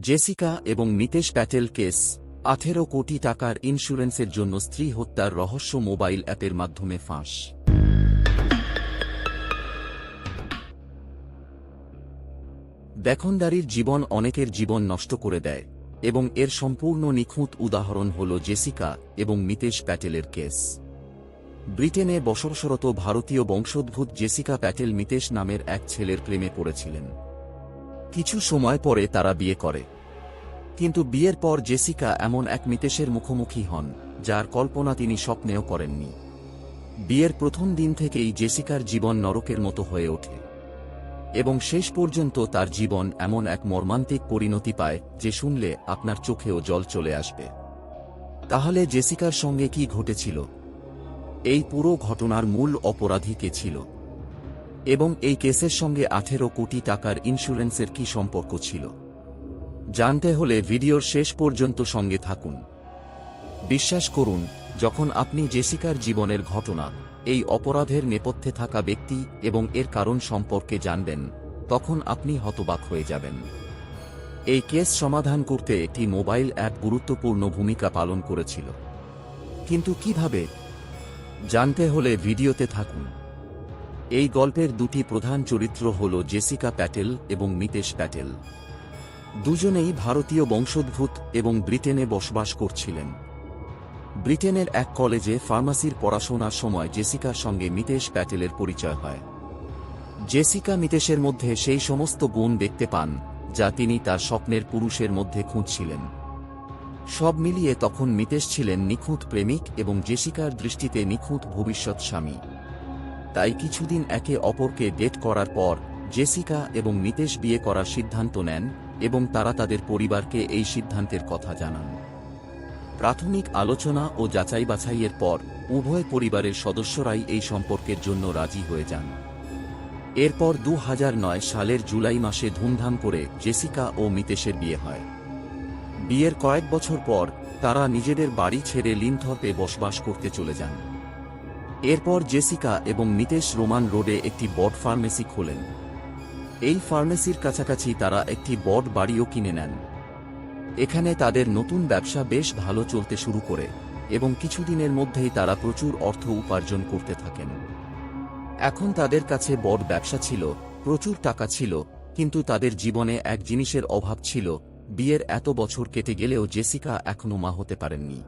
Jessica এবং Mitesh Patel case, আঠেরো কোটি টাকার ইন্স্যুরেন্সের জন্য স্ত্রী হত্যার রহস্য মোবাইল অ্যাপের মাধ্যমে ফাঁস। দেখনদারির জীবন অনেকের জীবন নষ্ট করে দেয় এবং এর সম্পূর্ণ নিখুঁত উদাহরণ হল জেসিকা এবং মিতেশ প্যাটেলের কেস। ব্রিটেনে বসবাসরত ভারতীয় বংশোদ্ভূত জেসিকা প্যাটেল মিতেশ নামের এক ছেলের প্রেমে পড়েছিলেন। কিছু সময় পরে তারা বিয়ে করে। কিন্তু বিয়ের পর জেসিকা এমন এক মিতেশের মুখোমুখি হন, যার কল্পনা তিনি স্বপ্নেও করেননি। বিয়ের প্রথম দিন থেকেই জেসিকার জীবন নরকের মতো হয়ে ওঠে। এবং শেষ পর্যন্ত তার জীবন এমন এক মর্মান্তিক পরিণতি পায়, যে শুনলে আপনার চোখেও জল চলে আসবে। তাহলে জেসিকার সঙ্গে কি ঘটেছিল? এই পুরো ঘটনার মূল অপরাধী কে ছিল? এবং এই কেসের সঙ্গে আঠেরো কোটি টাকার ইন্স্যুরেন্সের কি সম্পর্ক ছিল? জানতে হলে ভিডিওর শেষ পর্যন্ত সঙ্গে থাকুন। বিশ্বাস করুন, যখন আপনি জেসিকার জীবনের ঘটনা, এই অপরাধের নেপথ্যে থাকা ব্যক্তি এবং এর কারণ সম্পর্কে জানবেন, তখন আপনি হতবাক হয়ে যাবেন। এই কেস সমাধান করতে একটি মোবাইল অ্যাপ গুরুত্বপূর্ণ ভূমিকা পালন করেছিল। কিন্তু কীভাবে? জানতে হলে ভিডিওতে থাকুন। এই গল্পের দুটি প্রধান চরিত্র হল জেসিকা প্যাটেল এবং মিতেশ প্যাটেল। দুজনেই ভারতীয় বংশোদ্ভূত এবং ব্রিটেনে বসবাস করছিলেন। ব্রিটেনের এক কলেজে ফার্মাসির পড়াশোনার সময় জেসিকার সঙ্গে মিতেশ প্যাটেলের পরিচয় হয়। জেসিকা মিতেশের মধ্যে সেই সমস্ত গুণ দেখতে পান, যা তিনি তার স্বপ্নের পুরুষের মধ্যে খুঁজছিলেন। সব মিলিয়ে তখন মিতেশ ছিলেন নিখুঁত প্রেমিক এবং জেসিকার দৃষ্টিতে নিখুঁত ভবিষ্যৎ স্বামী। তাই কিছুদিন একে অপরকে ডেট করার পর, জেসিকা এবং নিতেশ বিয়ে করার সিদ্ধান্ত নেন এবং তারা তাদের পরিবারকে এই সিদ্ধান্তের কথা জানান। প্রাথমিক আলোচনা ও যাচাই বাছাইয়ের পর, উভয় পরিবারের সদস্যরাই এই সম্পর্কের জন্য রাজি হয়ে যান। এরপর দু হাজার নয় সালের জুলাই মাসে ধুমধাম করে জেসিকা ও মিতেশের বিয়ে হয়। বিয়ের কয়েক বছর পর, তারা নিজেদের বাড়ি ছেড়ে লিনথর্পে বসবাস করতে চলে যান। এরপর জেসিকা এবং নিতেশ রোমান রোডে একটি বড ফার্মেসি খোলেন। এই ফার্মেসির কাছাকাছি তারা একটি বড বাড়িও কিনে নেন। এখানে তাদের নতুন ব্যবসা বেশ ভালো চলতে শুরু করে এবং কিছুদিনের মধ্যেই তারা প্রচুর অর্থ উপার্জন করতে থাকেন। এখন তাদের কাছে বড় ব্যবসা ছিল, প্রচুর টাকা ছিল, কিন্তু তাদের জীবনে এক জিনিসের অভাব ছিল, বিয়ের এত বছর কেটে গেলেও জেসিকা এখনও মা হতে পারেননি।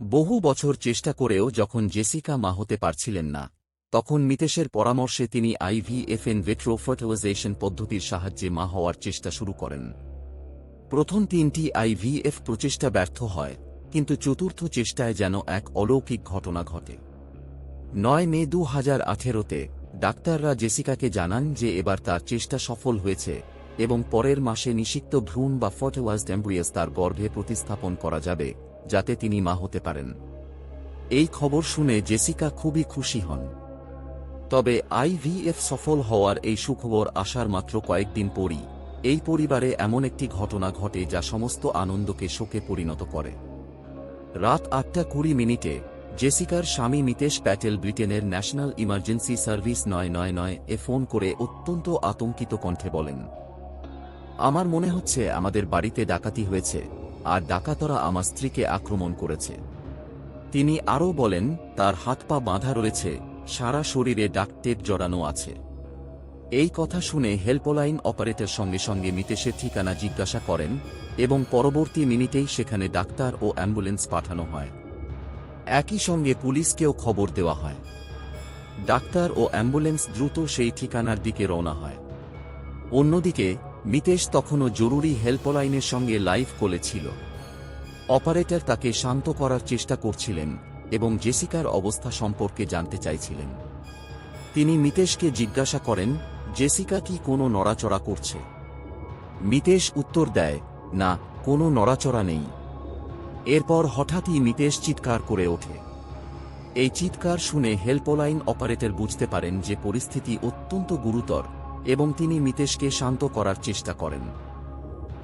বহু বছর চেষ্টা করেও যখন জেসিকা মা হতে পারছিলেন না, তখন মিতেশের পরামর্শে তিনি আইভিএফএন ভেট্রো ফার্টিলাইজেশন পদ্ধতির সাহায্যে মা হওয়ার চেষ্টা শুরু করেন। প্রথম তিনটি আইভিএফ প্রচেষ্টা ব্যর্থ হয়, কিন্তু চতুর্থ চেষ্টায় যেন এক অলৌকিক ঘটনা ঘটে। নয় মে দু হাজার আঠেরোতে ডাক্তাররা জেসিকাকে জানান যে এবার তার চেষ্টা সফল হয়েছে এবং পরের মাসে নিষিক্ত ভ্রূণ বা ফটোয়াজড এম্ব্রিয়াস তার গর্ভে প্রতিস্থাপন করা যাবে। যাতে তিনি মা হতে পারেন। এই খবর শুনে জেসিকা খুবই খুশি হন। তবে আইভিএফ সফল হওয়ার এই সুখবর আসার মাত্র কয়েকদিন পরই এই পরিবারে এমন একটি ঘটনা ঘটে যা সমস্ত আনন্দকে শোকে পরিণত করে। রাত আটটা কুড়ি মিনিটে জেসিকার স্বামী মিতেশ প্যাটেল ব্রিটেনের ন্যাশনাল ইমার্জেন্সি সার্ভিস নয় নয় নয় এ ফোন করে অত্যন্ত আতঙ্কিত কণ্ঠে বলেন, আমার মনে হচ্ছে আমাদের বাড়িতে ডাকাতি হয়েছে। আর ডাকাতরা আমার স্ত্রীকে আক্রমণ করেছে। তিনি আরও বলেন, তার হাত পা বাঁধা রয়েছে, সারা শরীরে ডাক টেপ জড়ানো আছে। এই কথা শুনে হেল্পলাইন অপারেটর সঙ্গে সঙ্গে মিতেশের ঠিকানা জিজ্ঞাসা করেন এবং পরবর্তী মিনিটেই সেখানে ডাক্তার ও অ্যাম্বুলেন্স পাঠানো হয়। একই সঙ্গে পুলিশকেও খবর দেওয়া হয়। ডাক্তার ও অ্যাম্বুলেন্স দ্রুত সেই ঠিকানার দিকে রওনা হয়। অন্যদিকে মিতেশ তখনও জরুরি হেল্পলাইনের সঙ্গে লাইভ কোলে ছিল। অপারেটর তাকে শান্ত করার চেষ্টা করছিলেন এবং জেসিকার অবস্থা সম্পর্কে জানতে চাইছিলেন। তিনি মিতেশকে জিজ্ঞাসা করেন, জেসিকা কি কোনো নড়াচড়া করছে? মিতেশ উত্তর দেয়, না, কোনো নড়াচড়া নেই। এরপর হঠাৎই মিতেশ চিৎকার করে ওঠে। এই চিৎকার শুনে হেল্পলাইন অপারেটর বুঝতে পারেন যে পরিস্থিতি অত্যন্ত গুরুতর। এবং তিনি মিতেশকে শান্ত করার চেষ্টা করেন।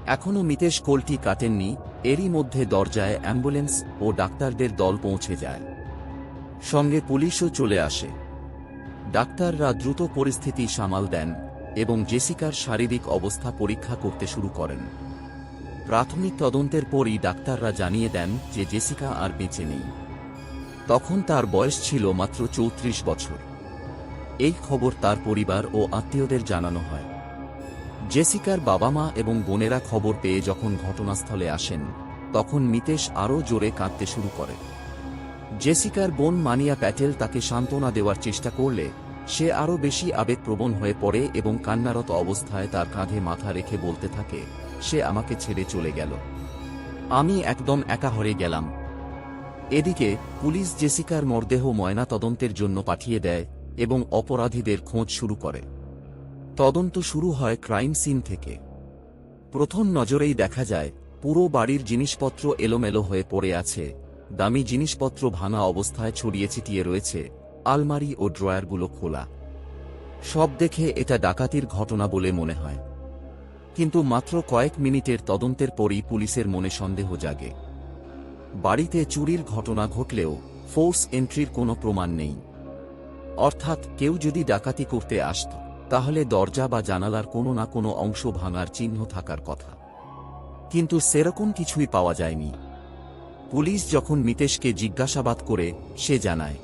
এখনও মিতেশ কোলটি কাটেননি, এরই মধ্যে দরজায় অ্যাম্বুলেন্স ও ডাক্তারদের দল পৌঁছে যায়। সঙ্গে পুলিশও চলে আসে। ডাক্তাররা দ্রুত পরিস্থিতি সামাল দেন এবং জেসিকার শারীরিক অবস্থা পরীক্ষা করতে শুরু করেন। প্রাথমিক তদন্তের পরই ডাক্তাররা জানিয়ে দেন যে জেসিকা আর বেঁচে নেই। তখন তার বয়স ছিল মাত্র চৌত্রিশ বছর। এই খবর তার পরিবার ও আত্মীয়দের জানানো হয়। জেসিকার বাবা মা এবং বোনেরা খবর পেয়ে যখন ঘটনাস্থলে আসেন, তখন মিতেশ আরও জোরে কাঁদতে শুরু করে। জেসিকার বোন মানিয়া প্যাটেল তাকে সান্ত্বনা দেওয়ার চেষ্টা করলে, সে আরও বেশি আবেগপ্রবণ হয়ে পড়ে এবং কান্নারত অবস্থায় তার কাঁধে মাথা রেখে বলতে থাকে, সে আমাকে ছেড়ে চলে গেল। আমি একদম একা হয়ে গেলাম। এদিকে পুলিশ জেসিকার মরদেহ ময়না তদন্তের জন্য পাঠিয়ে দেয় এবং অপরাধীদের খোঁজ শুরু করে। তদন্ত শুরু হয় ক্রাইম সিন থেকে। প্রথম নজরেই দেখা যায়, পুরো বাড়ির জিনিসপত্র এলোমেলো হয়ে পড়ে আছে। দামি জিনিসপত্র ভাঙা অবস্থায় ছড়িয়ে ছিটিয়ে রয়েছে, আলমারি ও ড্রয়ারগুলো খোলা। সব দেখে এটা ডাকাতির ঘটনা বলে মনে হয়। কিন্তু মাত্র কয়েক মিনিটের তদন্তের পরই পুলিশের মনে সন্দেহ জাগে। বাড়িতে চুরির ঘটনা ঘটলেও ফোর্স এন্ট্রির কোনো প্রমাণ নেই। অর্থাৎ কেউ যদি ডাকাতি করতে আসত, তাহলে দরজা বা জানালার কোনো না কোনো অংশ ভাঙার চিহ্ন থাকার কথা। কিন্তু সেরকম কিছুই পাওয়া যায়নি। পুলিশ যখন মিতেশকে জিজ্ঞাসাবাদ করে, সে জানায়,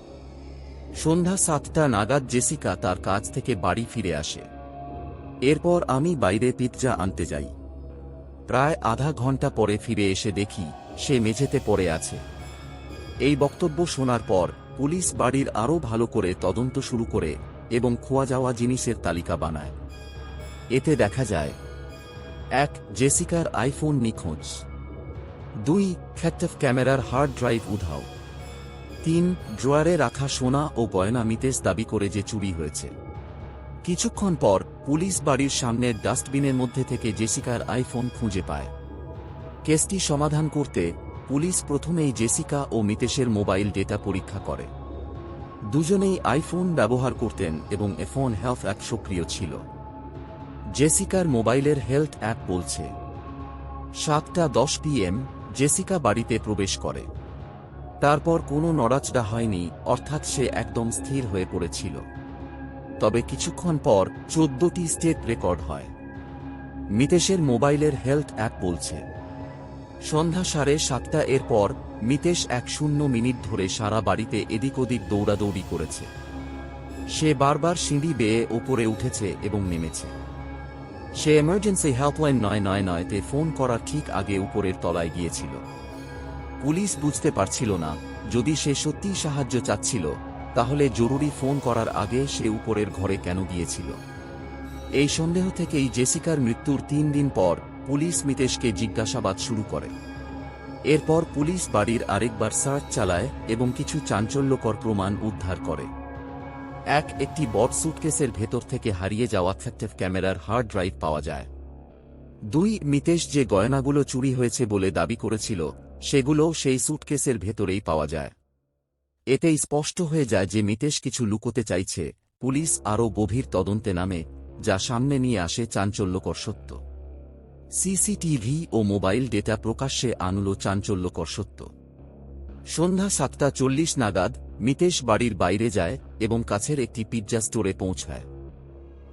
সন্ধ্যা সাতটা নাগাদ জেসিকা তার কাজ থেকে বাড়ি ফিরে আসে। এরপর আমি বাইরে পিৎজা আনতে যাই। প্রায় আধা ঘণ্টা পরে ফিরে এসে দেখি, সে মেঝেতে পড়ে আছে। এই বক্তব্য শোনার পর পুলিশ বাড়ির আরও ভালো করে তদন্ত শুরু করে এবং খোয়া যাওয়া জিনিসের তালিকা বানায়। এতে দেখা যায়, এক, জেসিকার আইফোন নিখোঁজ। দুই খ্যাটফ ক্যামেরার হার্ড ড্রাইভ উধাও। তিন, ড্রয়ারে রাখা সোনা ও গয়না মিতেশ দাবি করে যে চুরি হয়েছে। কিছুক্ষণ পর পুলিশ বাড়ির সামনের ডাস্টবিনের মধ্যে থেকে জেসিকার আইফোন খুঁজে পায়। কেসটি সমাধান করতে পুলিশ প্রথমেই জেসিকা ও মিতেশের মোবাইল ডেটা পরীক্ষা করে। দুজনেই আইফোন ব্যবহার করতেন এবং এফোন হেলথ অ্যাপ সক্রিয় ছিল। জেসিকার মোবাইলের হেলথ অ্যাপ বলছে, সাতটা দশ পিএম জেসিকা বাড়িতে প্রবেশ করে। তারপর কোনো নড়াচড়া হয়নি, অর্থাৎ সে একদম স্থির হয়ে পড়েছিল। তবে কিছুক্ষণ পর চোদ্দটি স্টেট রেকর্ড হয়। মিতেশের মোবাইলের হেলথ অ্যাপ বলছে সন্ধ্যা সাড়ে সাতটা এর পর মিতেশ এক শূন্য মিনিট ধরে সারা বাড়িতে এদিক ওদিক দৌড়াদৌড়ি করেছে। সে বারবার সিঁড়ি বেয়ে ওপরে উঠেছে এবং নেমেছে। সে এমার্জেন্সি হেল্পলাইন নয় নয় নয়তে ফোন করার ঠিক আগে উপরের তলায় গিয়েছিল। পুলিশ বুঝতে পারছিল না, যদি সে সত্যিই সাহায্য চাচ্ছিল, তাহলে জরুরি ফোন করার আগে সে উপরের ঘরে কেন গিয়েছিল? এই সন্দেহ থেকেই জেসিকার মৃত্যুর তিন দিন পর পুলিশ মিতেশকে জিজ্ঞাসাবাদ শুরু করে। এরপর পুলিশ বাড়ির আরেকবার সার্চ চালায় এবং কিছু চাঞ্চল্যকর প্রমাণ উদ্ধার করে। এক, একটি বট সুটকেসের ভেতর থেকে হারিয়ে যাওয়া ফ্যাক্টিভ ক্যামেরার হার্ড ড্রাইভ পাওয়া যায়। দুই, মিতেশ যে গয়নাগুলো চুরি হয়েছে বলে দাবি করেছিল, সেগুলো সেই সুটকেসের ভেতরেই পাওয়া যায়। এতেই স্পষ্ট হয়ে যায় যে মিতেশ কিছু লুকোতে চাইছে, পুলিশ আরও গভীর তদন্তে নামে, যা সামনে নিয়ে আসে চাঞ্চল্যকর সত্য। সিসিটিভি ও মোবাইল ডেটা প্রকাশ্যে আনল চাঞ্চল্যকর সত্য। সন্ধ্যা সাতটা চল্লিশ নাগাদ মিতেশ বাড়ির বাইরে যায় এবং কাছের একটি পিৎজা স্টোরে পৌঁছায়।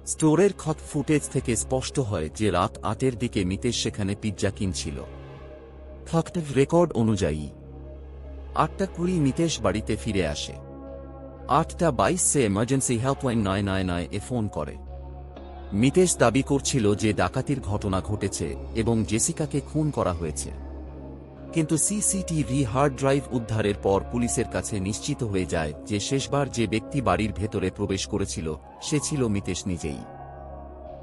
স্টোরের খত ফুটেজ থেকে স্পষ্ট হয় যে রাত আটের দিকে মিতেশ সেখানে পিৎজা কিনছিল। ফক্টিভ রেকর্ড অনুযায়ী আটটা কুড়ি মিতেশ বাড়িতে ফিরে আসে। আটটা বাইশ এমার্জেন্সি হেল্পলাইন নয় নয় নয় এ ফোন করে। মিতেশ দাবি করছিল যে ডাকাতির ঘটনা ঘটেছে এবং জেসিকাকে খুন করা হয়েছে। কিন্তু সিসিটিভি হার্ড ড্রাইভ উদ্ধারের পর পুলিশের কাছে নিশ্চিত হয়ে যায় যে শেষবার যে ব্যক্তি বাড়ির ভেতরে প্রবেশ করেছিল, সে ছিল মিতেশ নিজেই।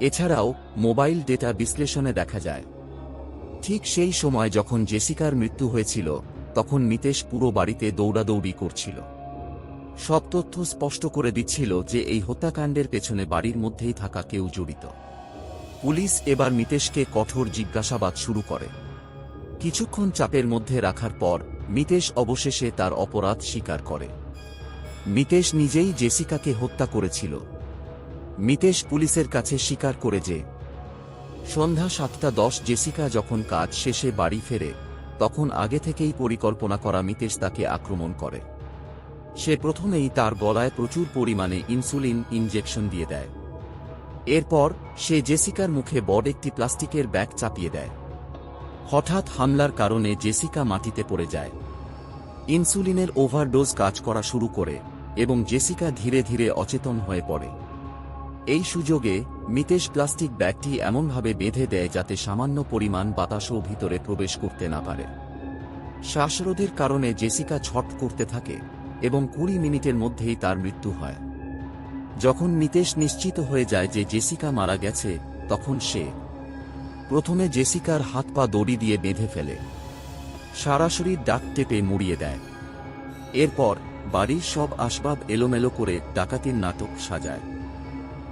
এছাড়াও, মোবাইল ডেটা বিশ্লেষণে দেখা যায়। ঠিক সেই সময় যখন জেসিকার মৃত্যু হয়েছিল, তখন মিতেশ পুরো বাড়িতে দৌড়াদৌড়ি করছিল। সব তথ্য স্পষ্ট করে দিচ্ছিল যে এই হত্যাকাণ্ডের পেছনে বাড়ির মধ্যেই থাকা কেউ জড়িত। পুলিশ এবার মিতেশকে কঠোর জিজ্ঞাসাবাদ শুরু করে। কিছুক্ষণ চাপের মধ্যে রাখার পর, মিতেশ অবশেষে তার অপরাধ স্বীকার করে। মিতেশ নিজেই জেসিকাকে হত্যা করেছিল। মিতেশ পুলিশের কাছে স্বীকার করে যে, সন্ধ্যা সাতটা দশ জেসিকা যখন কাজ শেষে বাড়ি ফেরে, তখন আগে থেকেই পরিকল্পনা করা মিতেশ তাকে আক্রমণ করে। সে প্রথমেই তার গলায় প্রচুর পরিমাণে ইনসুলিন ইনজেকশন দিয়ে দেয়। এরপর সে জেসিকার মুখে বড় একটি প্লাস্টিকের ব্যাগ চাপিয়ে দেয়। হঠাৎ হামলার কারণে জেসিকা মাটিতে পড়ে যায়। ইনসুলিনের ওভারডোজ কাজ করা শুরু করে এবং জেসিকা ধীরে ধীরে অচেতন হয়ে পড়ে। এই সুযোগে মিতেশ প্লাস্টিক ব্যাগটি এমনভাবে বেঁধে দেয় যাতে সামান্য পরিমাণ বাতাসও ভিতরে প্রবেশ করতে না পারে। শ্বাসরোধের কারণে জেসিকা ছট করতে থাকে। এবং কুড়ি মিনিটের মধ্যেই তার মৃত্যু হয়। যখন নিতেশ নিশ্চিত হয়ে যায় যে জেসিকা মারা গেছে, তখন সে প্রথমে জেসিকার হাত পা দড়ি দিয়ে বেঁধে ফেলে। সারা শরীর ডাক টেপে মুড়িয়ে দেয়। এরপর বাড়ির সব আসবাব এলোমেলো করে ডাকাতির নাটক সাজায়।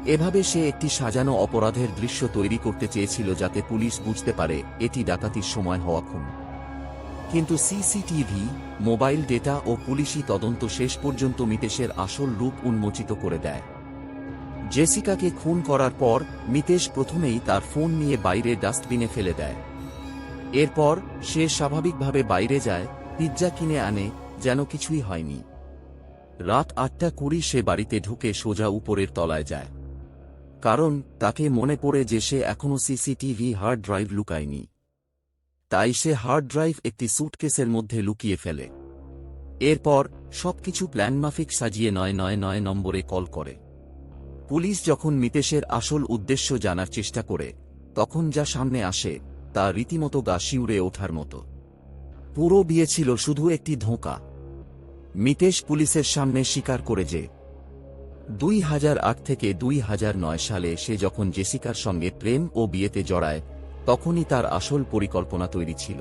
এভাবে সে একটি সাজানো অপরাধের দৃশ্য তৈরি করতে চেয়েছিল যাতে পুলিশ বুঝতে পারে এটি ডাকাতির সময় হওয়া খুন। কিন্তু সিসিটিভি, মোবাইল ডেটা ও পুলিশি তদন্ত শেষ পর্যন্ত মিতেশের আসল রূপ উন্মোচিত করে দেয়। জেসিকাকে খুন করার পর, মিতেশ প্রথমেই তার ফোন নিয়ে বাইরে ডাস্টবিনে ফেলে দেয়। এরপর, সে স্বাভাবিকভাবে বাইরে যায়, পিৎজা কিনে আনে, যেন কিছুই হয়নি। রাত আটটা কুড়ি সে বাড়িতে ঢুকে সোজা উপরের তলায় যায়। কারণ, তাকে মনে পড়ে যে সে এখনও সিসিটিভি হার্ড ড্রাইভ লুকায়নি। তাই সে হার্ড ড্রাইভ একটি স্যুটকেসের মধ্যে লুকিয়ে ফেলে। এরপর, সবকিছু প্ল্যানমাফিক সাজিয়ে নয় নয় নয় নম্বরে কল করে। পুলিশ যখন মিতেশের আসল উদ্দেশ্য জানার চেষ্টা করে, তখন যা সামনে আসে, তা রীতিমতো গা শিউরে ওঠার মতো। পুরো বিয়ে ছিল শুধু একটি ধোঁকা। মিতেশ পুলিশের সামনে স্বীকার করে যে, দুই হাজার আট থেকে দুই হাজার নয় সালে সে যখন জেসিকার সঙ্গে প্রেম ও বিয়েতে জড়ায় তখনই তার আসল পরিকল্পনা তৈরি ছিল।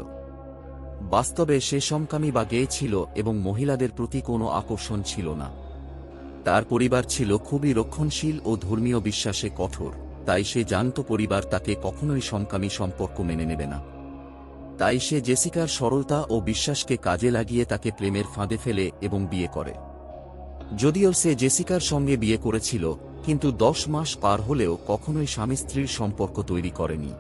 বাস্তবে সে সমকামী বা গেয়ে ছিল এবং মহিলাদের প্রতি কোনো আকর্ষণ ছিল না। তার পরিবার ছিল খুবই রক্ষণশীল ও ধর্মীয় বিশ্বাসে কঠোর, তাই সে জানত পরিবার তাকে কখনোই সমকামী সম্পর্ক মেনে নেবে না। তাই সে জেসিকার সরলতা ও বিশ্বাসকে কাজে লাগিয়ে তাকে প্রেমের ফাঁদে ফেলে এবং বিয়ে করে। যদিও সে জেসিকার সঙ্গে বিয়ে করেছিল, কিন্তু দশ মাস পার হলেও কখনোই স্বামী স্ত্রীর সম্পর্ক তৈরি করেনি।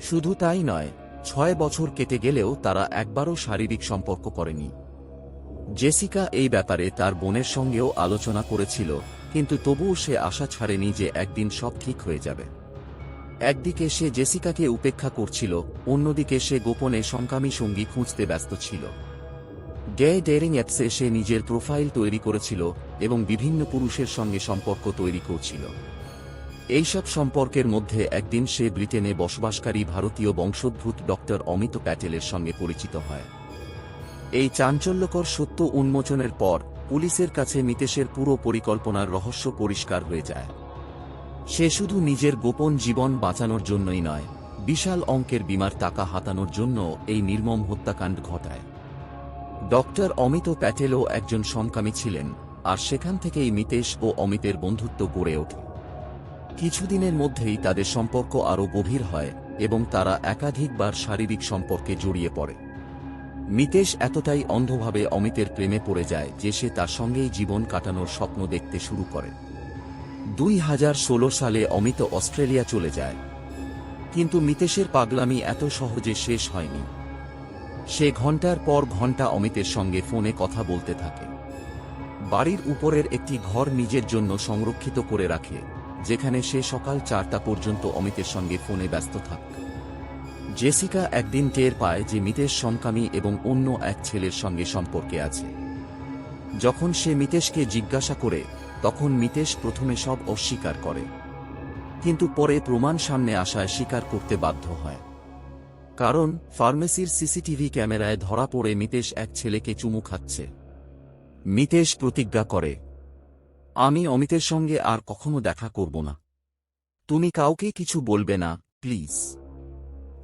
শুধু তাই নয়, ছয় বছর কেটে গেলেও তারা একবারও শারীরিক সম্পর্ক করেনি। জেসিকা এই ব্যাপারে তার বোনের সঙ্গেও আলোচনা করেছিল, কিন্তু তবুও সে আশা ছাড়েনি যে একদিন সব ঠিক হয়ে যাবে। একদিকে সে জেসিকাকে উপেক্ষা করছিল, অন্যদিকে সে গোপনে সংকামী সঙ্গী খুঁজতে ব্যস্ত ছিল। গে ডেরিং অ্যাপসে সে নিজের প্রোফাইল তৈরি করেছিল এবং বিভিন্ন পুরুষের সঙ্গে সম্পর্ক তৈরি করছিল। এইসব সম্পর্কের মধ্যে একদিন সে ব্রিটেনে বসবাসকারী ভারতীয় বংশোদ্ভূত ডক্টর অমিত প্যাটেলের সঙ্গে পরিচিত হয়। এই চাঞ্চল্যকর সত্য উন্মোচনের পর পুলিশের কাছে মিতেশের পুরো পরিকল্পনার রহস্য পরিষ্কার হয়ে যায়। সে শুধু নিজের গোপন জীবন বাঁচানোর জন্যই নয়, বিশাল অঙ্কের বিমার টাকা হাতানোর জন্য এই নির্মম হত্যাকাণ্ড ঘটায়। ডক্টর অমিত প্যাটেলও একজন সমকামী ছিলেন, আর সেখান থেকেই মিতেশ ও অমিতের বন্ধুত্ব গড়ে ওঠে। কিছুদিনের মধ্যেই তাদের সম্পর্ক আরও গভীর হয় এবং তারা একাধিকবার শারীরিক সম্পর্কে জড়িয়ে পড়ে। মিতেশ এতটাই অন্ধভাবে অমিতের প্রেমে পড়ে যায় যে সে তার সঙ্গেই জীবন কাটানোর স্বপ্ন দেখতে শুরু করে। দুই হাজার ষোলো সালে অমিত অস্ট্রেলিয়া চলে যায়। কিন্তু মিতেশের পাগলামি এত সহজে শেষ হয়নি। সে ঘণ্টার পর ঘণ্টা অমিতের সঙ্গে ফোনে কথা বলতে থাকে। বাড়ির উপরের একটি ঘর নিজের জন্য সংরক্ষিত করে রাখে। যেখানে সে সকাল চারটা পর্যন্ত অমিতের সঙ্গে ফোনে ব্যস্ত থাক। জেসিকা একদিন টের পায় যে মিতেশ সমকামী এবং অন্য এক ছেলের সঙ্গে সম্পর্কে আছে। যখন সে মিতেশকে জিজ্ঞাসা করে, তখন মিতেশ প্রথমে সব অস্বীকার করে। কিন্তু পরে প্রমাণ সামনে আসায় স্বীকার করতে বাধ্য হয়। কারণ ফার্মেসির সিসিটিভি ক্যামেরায় ধরা পড়ে মিতেশ এক ছেলেকে চুমু খাচ্ছে। মিতেশ প্রতিজ্ঞা করে আমি অমিতের সঙ্গে আর কখনো দেখা করব না। তুমি কাউকে কিছু বলবে না, প্লিজ।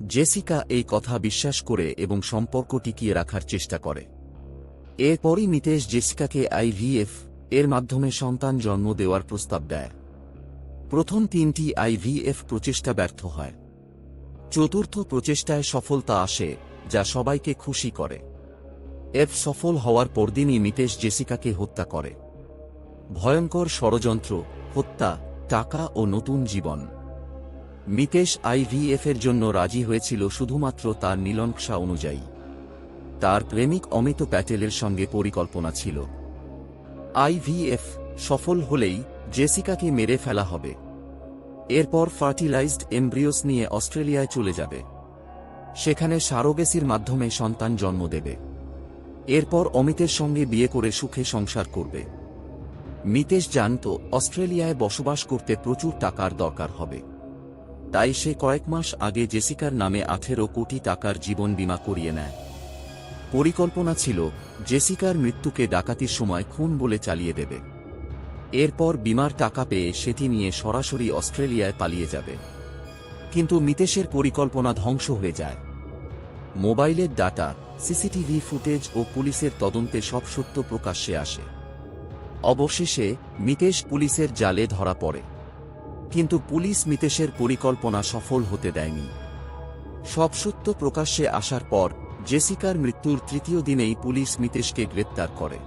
জেসিকা এই কথা বিশ্বাস করে এবং সম্পর্ক টিকিয়ে রাখার চেষ্টা করে। এরপরই মিতেশ জেসিকাকে আইভিএফ এর মাধ্যমে সন্তান জন্ম দেওয়ার প্রস্তাব দেয়। প্রথম তিনটি আইভিএফ প্রচেষ্টা ব্যর্থ হয়। চতুর্থ প্রচেষ্টায় সফলতা আসে, যা সবাইকে খুশি করে। এফ সফল হওয়ার পরদিনই মিতেশ জেসিকাকে হত্যা করে। ভয়ঙ্কর ষড়যন্ত্র, হত্যা, টাকা ও নতুন জীবন। মিতেশ আইভিএফের জন্য রাজি হয়েছিল শুধুমাত্র তার নীলনকশা অনুযায়ী। তার প্রেমিক অমিত প্যাটেলের সঙ্গে পরিকল্পনা ছিল। আইভিএফ সফল হলেই জেসিকাকে মেরে ফেলা হবে। এরপর ফার্টিলাইজড এমব্রিওস নিয়ে অস্ট্রেলিয়ায় চলে যাবে। সেখানে সারোগেসির মাধ্যমে সন্তান জন্ম দেবে। এরপর অমিতের সঙ্গে বিয়ে করে সুখে সংসার করবে। মিতেশ জানত অস্ট্রেলিয়ায় বসবাস করতে প্রচুর টাকার দরকার হবে। তাই সে কয়েক মাস আগে জেসিকার নামে আঠেরো কোটি টাকার জীবন বীমা করিয়ে নেয়। পরিকল্পনা ছিল জেসিকার মৃত্যুকে ডাকাতির সময় খুন বলে চালিয়ে দেবে। এরপর বিমার টাকা পেয়ে সেটি নিয়ে সরাসরি অস্ট্রেলিয়ায় পালিয়ে যাবে। কিন্তু মিতেশের পরিকল্পনা ধ্বংস হয়ে যায়। মোবাইলের ডাটা, সিসিটিভি ফুটেজ ও পুলিশের তদন্তে সব সত্য প্রকাশ্যে আসে। অবশেষে মিতেশ পুলিশের জালে ধরা পড়ে। কিন্তু পুলিশ মিতেশের পরিকল্পনা সফল হতে দেয়নি। সব সত্য প্রকাশ্যে আসার পর জেসিকার মৃত্যুর তৃতীয় দিনেই পুলিশ মিতেশকে গ্রেপ্তার করে।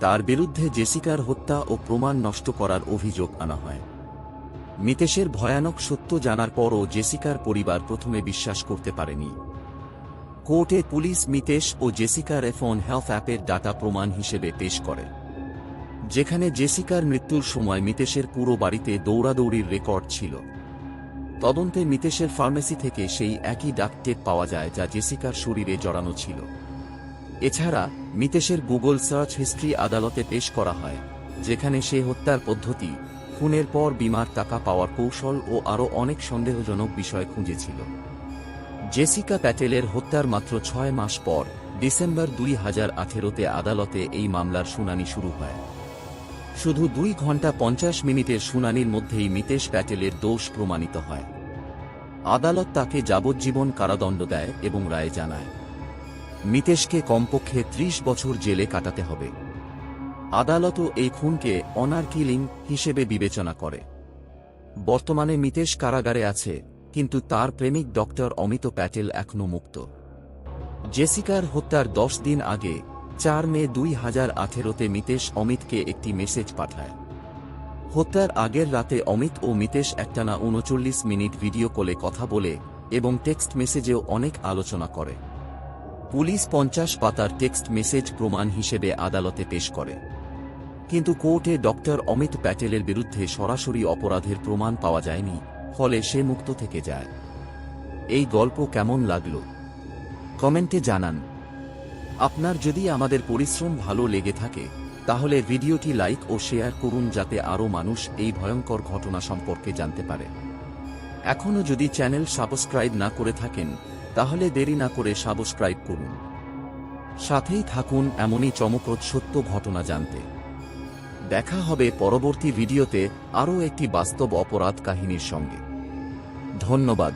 তার বিরুদ্ধে জেসিকার হত্যা ও প্রমাণ নষ্ট করার অভিযোগ আনা হয়। মিতেশের ভয়ানক সত্য জানার পরও জেসিকার পরিবার প্রথমে বিশ্বাস করতে পারেনি। কোর্টে পুলিশ মিতেশ ও জেসিকার এফোন হেলথ অ্যাপের ডাটা প্রমাণ হিসেবে পেশ করে। যেখানে জেসিকার মৃত্যুর সময় মিতেশের পুরো বাড়িতে দৌড়াদৌড়ির রেকর্ড ছিল। তদন্তে মিতেশের ফার্মেসি থেকে সেই একই ডাক টেপ পাওয়া যায় যা জেসিকার শরীরে জড়ানো ছিল। এছাড়া, মিতেশের গুগল সার্চ হিস্ট্রি আদালতে পেশ করা হয়, যেখানে সে হত্যার পদ্ধতি, খুনের পর বিমার টাকা পাওয়ার কৌশল ও আরও অনেক সন্দেহজনক বিষয় খুঁজেছিল। জেসিকা প্যাটেলের হত্যার মাত্র ছয় মাস পর ডিসেম্বর দুই হাজার আঠেরোতে আদালতে এই মামলার শুনানি শুরু হয়। শুধু দুই ঘণ্টা পঞ্চাশ মিনিটের শুনানির মধ্যেই মিতেশ প্যাটেলের দোষ প্রমাণিত হয়। আদালত তাকে যাবজ্জীবন কারাদণ্ড দেয় এবং রায় জানায়। মিতেশকে কমপক্ষে ত্রিশ বছর জেলে কাটাতে হবে। আদালতও এই খুনকে অনার কিলিং হিসেবে বিবেচনা করে। বর্তমানে মিতেশ কারাগারে আছে, কিন্তু তার প্রেমিক ডক্টর অমিত প্যাটেল এখনও মুক্ত। জেসিকার হত্যার দশ দিন আগে চার মে দুই হাজার আঠেরোতে মিতেশ অমিতকে একটি মেসেজ পাঠায়। হত্যার আগের রাতে অমিত ও মিতেশ একটানা উনচল্লিশ মিনিট ভিডিও কলে কথা বলে এবং টেক্সট মেসেজেও অনেক আলোচনা করে। পুলিশ পঞ্চাশ পাতার টেক্সট মেসেজ প্রমাণ হিসেবে আদালতে পেশ করে। কিন্তু কোর্টে ডক্টর অমিত প্যাটেলের বিরুদ্ধে সরাসরি অপরাধের প্রমাণ পাওয়া যায়নি, ফলে সে মুক্ত থেকে যায়। এই গল্প কেমন লাগল? কমেন্টে জানান। আপনার যদি আমাদের পরিশ্রম ভালো লেগে থাকে, তাহলে ভিডিওটি লাইক ও শেয়ার করুন যাতে আরও মানুষ এই ভয়ঙ্কর ঘটনা সম্পর্কে জানতে পারে। এখনও যদি চ্যানেল সাবস্ক্রাইব না করে থাকেন, তাহলে দেরি না করে সাবস্ক্রাইব করুন। সাথেই থাকুন এমনই চমকপ্রদ সত্য ঘটনা জানতে। দেখা হবে পরবর্তী ভিডিওতে আরও একটি বাস্তব অপরাধ কাহিনীর সঙ্গে। ধন্যবাদ।